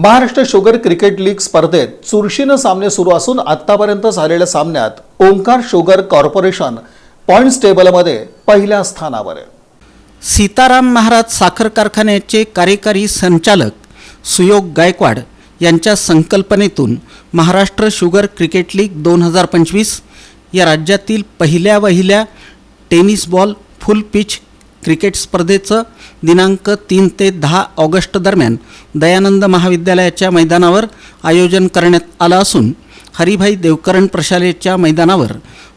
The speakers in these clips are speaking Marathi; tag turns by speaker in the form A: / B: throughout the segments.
A: महाराष्ट्र शुगर क्रिकेट लीग स्पर्धेत चुरशीनं सामने सुरू असून आतापर्यंत झालेल्या सामन्यात ओंकार शुगर कॉर्पोरेशन पॉईंट्स टेबलमध्ये पहिल्या स्थानावर. आहे
B: सीताराम महाराज साखर कारखान्याचे कार्यकारी संचालक सुयोग गायकवाड यांच्या संकल्पनेतून महाराष्ट्र शुगर क्रिकेट लीग दोन हजार पंचवीस या राज्यातील पहिल्या वहिल्या tennis ball full pitch cricket स्पर्धेचं दिनांक तीन ते दहा ऑगस्ट दरम्यान दयानंद महाविद्यालयाच्या मैदानावर आयोजन करण्यात आलं असून हरिभाई देवकरण प्रशालेच्या मैदानावर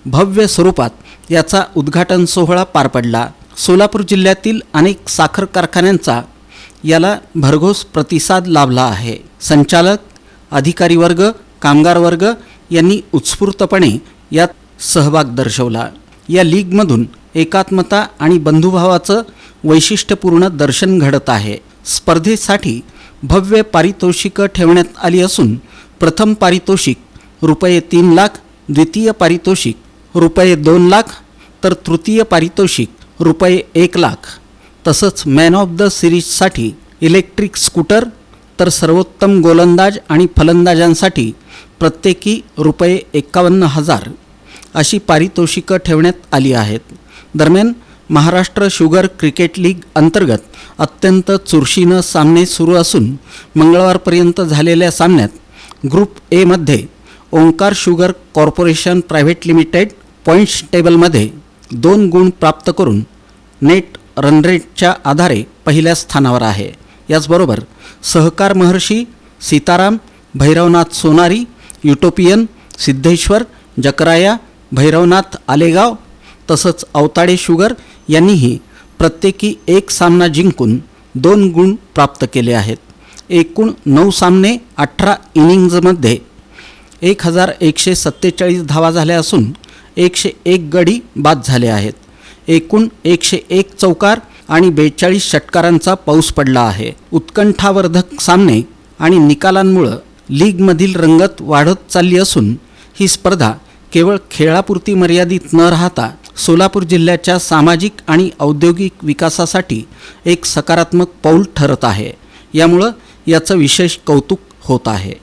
B: भव्य स्वरूपात याचा उद्घाटन सोहळा पार पडला. सोलापूर जिल्ह्यातील अनेक साखर कारखान्यांचा याला भरघोस प्रतिसाद लाभला आहे. संचालक अधिकारी वर्ग कामगार वर्ग यांनी उत्स्फूर्तपणे यात सहभाग दर्शवला. या लीगमधून एकात्मता आणि बंधुभावाचं वैशिष्ट्यपूर्ण दर्शन घडत आहे. स्पर्धेसाठी भव्य पारितोषिकं ठेवण्यात आली असून प्रथम पारितोषिक रुपये तीन लाख द्वितीय पारितोषिक रुपये दोन लाख तर तृतीय पारितोषिक रुपये एक लाख. तसंच मॅन ऑफ द सिरीजसाठी इलेक्ट्रिक स्कूटर तर सर्वोत्तम गोलंदाज आणि फलंदाजांसाठी प्रत्येकी रुपये एकावन्न हजार अशी पारितोषिकं ठेवण्यात आली आहेत. दरम्यान महाराष्ट्र शुगर क्रिकेट लीग अंतर्गत अत्यंत चुरशीनं सामने सुरू असून मंगळवारपर्यंत झालेल्या सामन्यात ग्रुप एमध्ये Omkar sugar corporation private limited points टेबलमध्ये दोन गुण प्राप्त करून नेट रनरेटच्या आधारे पहिल्या स्थानावर आहे. याचबरोबर सहकार महर्षी सीताराम भैरवनाथ सोनारी युटोपियन सिद्धेश्वर जकराया भैरवनाथ आलेगाव तसंच अवताडे शुगर यांनीही प्रत्येकी एक सामना जिंकून दोन गुण प्राप्त केले आहेत. एकूण नऊ सामने अठरा इनिंग्जमध्ये एक हजार एकशे सत्तेचाळीस धावा झाल्या असून एकशे एक गडी बाद झाले आहेत. एकूण एकशे एक चौकार आणि बेचाळीस षटकारांचा पाऊस पडला आहे. उत्कंठावर्धक सामने आणि निकालांमुळं लीगमधील रंगत वाढत चालली असून ही स्पर्धा केवळ खेळापुरती मर्यादित न राहता सोलापूर जिल्ह्याच्या सामाजिक आणि औद्योगिक विकासासाठी एक सकारात्मक पाऊल ठरत आहे. यामुळं याचं विशेष कौतुक होत आहे.